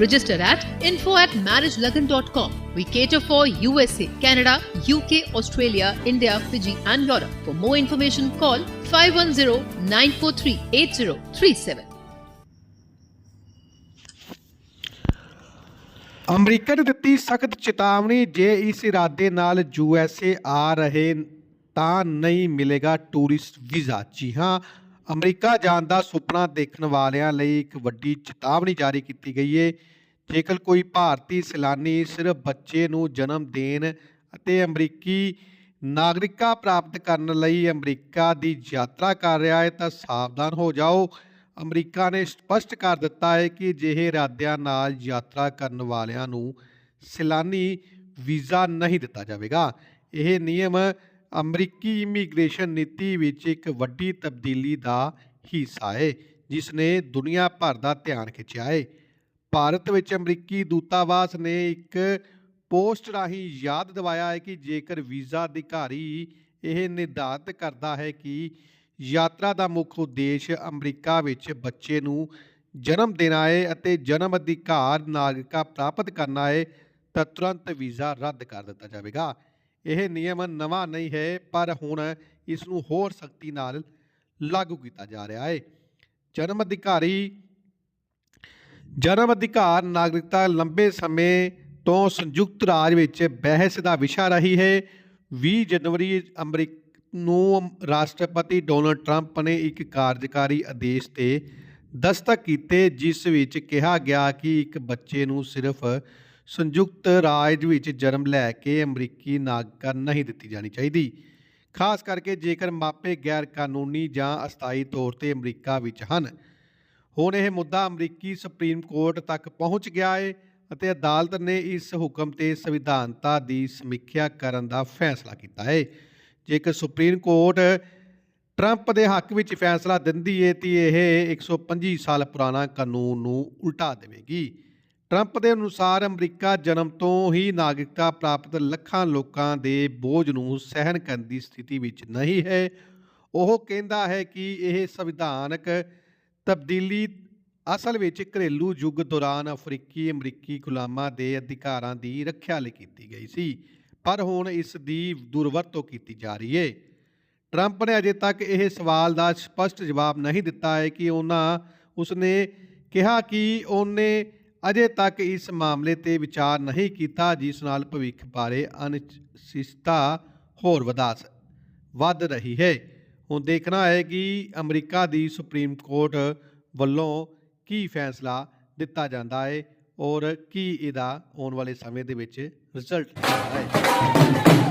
Register at info at marriagelagan.com. We cater for USA, Canada, UK, Australia, India, Fiji, and Europe. For more information, call 510 943 8037. America ਨੇ ਦਿੱਤੀ ਸਖਤ ਚੇਤਾਵਨੀ ਜੇ ਇਸ ਇਰਾਦੇ ਨਾਲ ਯੂਐਸਏ ਆ ਰਹੇ ਤਾਂ ਨਹੀਂ ਮਿਲੇਗਾ ਟੂਰਿਸਟ ਵੀਜ਼ਾ ਜੀ ਹਾਂ ਅਮਰੀਕਾ ਜਾਣ ਦਾ ਸੁਪਨਾ ਦੇਖਣ ਵਾਲਿਆਂ ਲਈ ਇੱਕ ਵੱਡੀ ਚੇਤਾਵਨੀ ਜਾਰੀ ਕੀਤੀ ਗਈ ਹੈ ਜੇਕਰ ਕੋਈ ਭਾਰਤੀ ਸੈਲਾਨੀ ਸਿਰਫ ਬੱਚੇ ਨੂੰ ਜਨਮ ਦੇਣ ਅਤੇ ਅਮਰੀਕੀ ਨਾਗਰਿਕਤਾ ਪ੍ਰਾਪਤ ਕਰਨ ਲਈ ਅਮਰੀਕਾ ਦੀ ਯਾਤਰਾ ਕਰ ਰਿਹਾ ਹੈ ਤਾਂ ਸਾਵਧਾਨ ਹੋ ਜਾਓ। ਅਮਰੀਕਾ ਨੇ ਸਪਸ਼ਟ ਕਰ ਦਿੱਤਾ ਹੈ ਕਿ ਅਜਿਹੇ ਇਰਾਦਿਆਂ ਨਾਲ ਯਾਤਰਾ ਕਰਨ ਵਾਲਿਆਂ ਨੂੰ ਸੈਲਾਨੀ ਵੀਜ਼ਾ ਨਹੀਂ ਦਿੱਤਾ ਜਾਵੇਗਾ। ਇਹ ਨਿਯਮ ਅਮਰੀਕੀ ਇਮੀਗ੍ਰੇਸ਼ਨ ਨੀਤੀ ਵਿੱਚ ਇੱਕ ਵੱਡੀ ਤਬਦੀਲੀ ਦਾ ਹਿੱਸਾ ਹੈ ਜਿਸ ਨੇ ਦੁਨੀਆ ਭਰ ਦਾ ਧਿਆਨ ਖਿੱਚਿਆ ਹੈ ਭਾਰਤ ਵਿੱਚ ਅਮਰੀਕੀ ਦੂਤਾਵਾਸ ਨੇ ਇੱਕ ਪੋਸਟ ਰਾਹੀਂ ਯਾਦ ਦਿਵਾਇਆ ਹੈ ਕਿ ਜੇਕਰ ਵੀਜ਼ਾ ਅਧਿਕਾਰੀ ਇਹ ਨਿਰਧਾਰਤ ਕਰਦਾ ਹੈ ਕਿ ਯਾਤਰਾ ਦਾ ਮੁੱਖ ਉਦੇਸ਼ ਅਮਰੀਕਾ ਵਿੱਚ ਬੱਚੇ ਨੂੰ ਜਨਮ ਦੇਣਾ ਹੈ ਅਤੇ ਜਨਮ ਅਧਿਕਾਰ ਨਾਗਰਿਕਾ ਪ੍ਰਾਪਤ ਕਰਨਾ ਹੈ ਤਾਂ ਤੁਰੰਤ ਵੀਜ਼ਾ ਰੱਦ ਕਰ ਦਿੱਤਾ ਜਾਵੇਗਾ। ਇਹ ਨਿਯਮ ਨਵਾਂ ਨਹੀਂ ਹੈ, ਪਰ ਹੁਣ ਇਸ ਨੂੰ ਹੋਰ ਸਖਤੀ ਨਾਲ ਲਾਗੂ ਕੀਤਾ ਜਾ ਰਿਹਾ ਹੈ। ਜਨਮ ਅਧਿਕਾਰੀ, ਜਨਮ ਅਧਿਕਾਰ ਨਾਗਰਿਕਤਾ ਲੰਬੇ ਸਮੇਂ ਤੋਂ ਸੰਯੁਕਤ ਰਾਜ ਵਿੱਚ ਬਹਿਸ ਦਾ ਵਿਸ਼ਾ ਰਹੀ ਹੈ। 20 ਜਨਵਰੀ ਅਮਰੀਕ ਨੂੰ ਰਾਸ਼ਟਰਪਤੀ ਡੋਨਲਡ ਟਰੰਪ ਨੇ ਇੱਕ ਕਾਰਜਕਾਰੀ ਆਦੇਸ਼ ਤੇ ਦਸਤਕ ਕੀਤੇ, ਜਿਸ ਵਿੱਚ ਕਿਹਾ ਗਿਆ ਕਿ ਇੱਕ ਬੱਚੇ ਨੂੰ ਸਿਰਫ ਸੰਯੁਕਤ ਰਾਜ ਵਿੱਚ ਜਨਮ ਲੈ ਕੇ ਅਮਰੀਕੀ ਨਾਗਰਿਕਤਾ ਨਹੀਂ ਦਿੱਤੀ ਜਾਣੀ ਚਾਹੀਦੀ। ਖਾਸ ਕਰਕੇ ਜੇਕਰ ਮਾਪੇ ਗੈਰ ਕਾਨੂੰਨੀ ਜਾਂ ਅਸਥਾਈ ਤੌਰ ਤੇ ਅਮਰੀਕਾ ਵਿੱਚ ਹਨ। ਹੁਣ ਇਹ ਮੁੱਦਾ ਅਮਰੀਕੀ ਸੁਪਰੀਮ ਕੋਰਟ ਤੱਕ ਪਹੁੰਚ ਗਿਆ ਹੈ ਅਤੇ ਅਦਾਲਤ ਨੇ ਇਸ ਹੁਕਮ ਤੇ ਸੰਵਿਧਾਨਤਾ ਦੀ ਸਮੀਖਿਆ ਕਰਨ ਦਾ ਫੈਸਲਾ ਕੀਤਾ ਹੈ ਜੇਕਰ ਸੁਪਰੀਮ ਕੋਰਟ ਟਰੰਪ ਦੇ ਹੱਕ ਵਿੱਚ ਫੈਸਲਾ ਦਿੰਦੀ ਹੈ ਤੇ ਇਹ 125 ਸਾਲ ਪੁਰਾਣਾ ਕਾਨੂੰਨ ਨੂੰ ਉਲਟਾ ਦੇਵੇਗੀ। ਟਰੰਪ ਦੇ ਅਨੁਸਾਰ ਅਮਰੀਕਾ ਜਨਮ ਤੋਂ ਹੀ ਨਾਗਰਿਕਤਾ ਪ੍ਰਾਪਤ ਲੱਖਾਂ ਲੋਕਾਂ ਦੇ ਬੋਝ ਨੂੰ ਸਹਿਨ ਕਰਨ ਦੀ ਸਥਿਤੀ ਵਿੱਚ ਨਹੀਂ ਹੈ। ਉਹ ਕਹਿੰਦਾ ਹੈ ਕਿ ਇਹ ਸੰਵਿਧਾਨਕ ਤਬਦੀਲੀ ਅਸਲ ਵਿੱਚ ਘਰੇਲੂ ਯੁੱਗ ਦੌਰਾਨ ਅਫਰੀਕੀ ਅਮਰੀਕੀ ਗੁਲਾਮਾਂ ਦੇ ਅਧਿਕਾਰਾਂ ਦੀ ਰੱਖਿਆ ਲਈ ਕੀਤੀ ਗਈ ਸੀ, ਪਰ ਹੁਣ ਇਸ ਦੀ ਦੁਰਵਰਤੋਂ ਕੀਤੀ ਜਾ ਰਹੀ ਹੈ। ਟਰੰਪ ਨੇ ਅਜੇ ਤੱਕ ਇਹ ਸਵਾਲ ਦਾ ਸਪਸ਼ਟ ਜਵਾਬ ਨਹੀਂ ਦਿੱਤਾ ਹੈ ਕਿ ਉਹਨਾਂ, ਉਸਨੇ ਕਿਹਾ ਕਿ ਉਹਨੇ ਅਜੇ ਤੱਕ ਇਸ ਮਾਮਲੇ ਤੇ ਵਿਚਾਰ ਨਹੀਂ ਕੀਤਾ, ਜਿਸ ਨਾਲ ਭਵਿੱਖ ਬਾਰੇ ਅਨਿਸ਼ਚਿਤਤਾ ਹੋਰ ਵਧਾ ਵੱਧ ਰਹੀ ਹੈ। ਹੁਣ ਦੇਖਣਾ ਹੈ ਕਿ ਅਮਰੀਕਾ ਦੀ ਸੁਪਰੀਮ ਕੋਰਟ ਵੱਲੋਂ ਕੀ ਫੈਸਲਾ ਦਿੱਤਾ ਜਾਂਦਾ ਹੈ ਔਰ ਕੀ ਇਹਦਾ ਆਉਣ ਵਾਲੇ ਸਮੇਂ ਦੇ ਵਿੱਚ ਰਿਜ਼ਲਟ ਹੈ।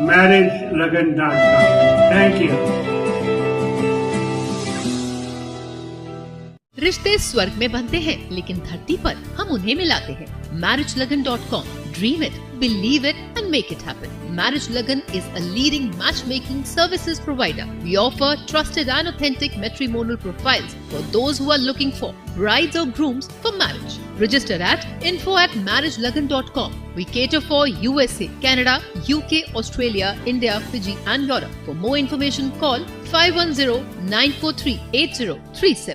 marriagelagan.com. Thank you. रिश्ते स्वर्ग में बनते हैं लेकिन धरती पर हम उन्हें मिलाते हैं marriage Lagan dot com dream it believe it and make it happen marriage Lagan is a leading match making services provider we offer trusted and authentic matrimonial profiles for those who are looking for brides or grooms for marriage. Register at info at marriagelagan.com. We cater for USA, Canada, UK, Australia, India, Fiji, and Europe. For more information, call 510 943 8037.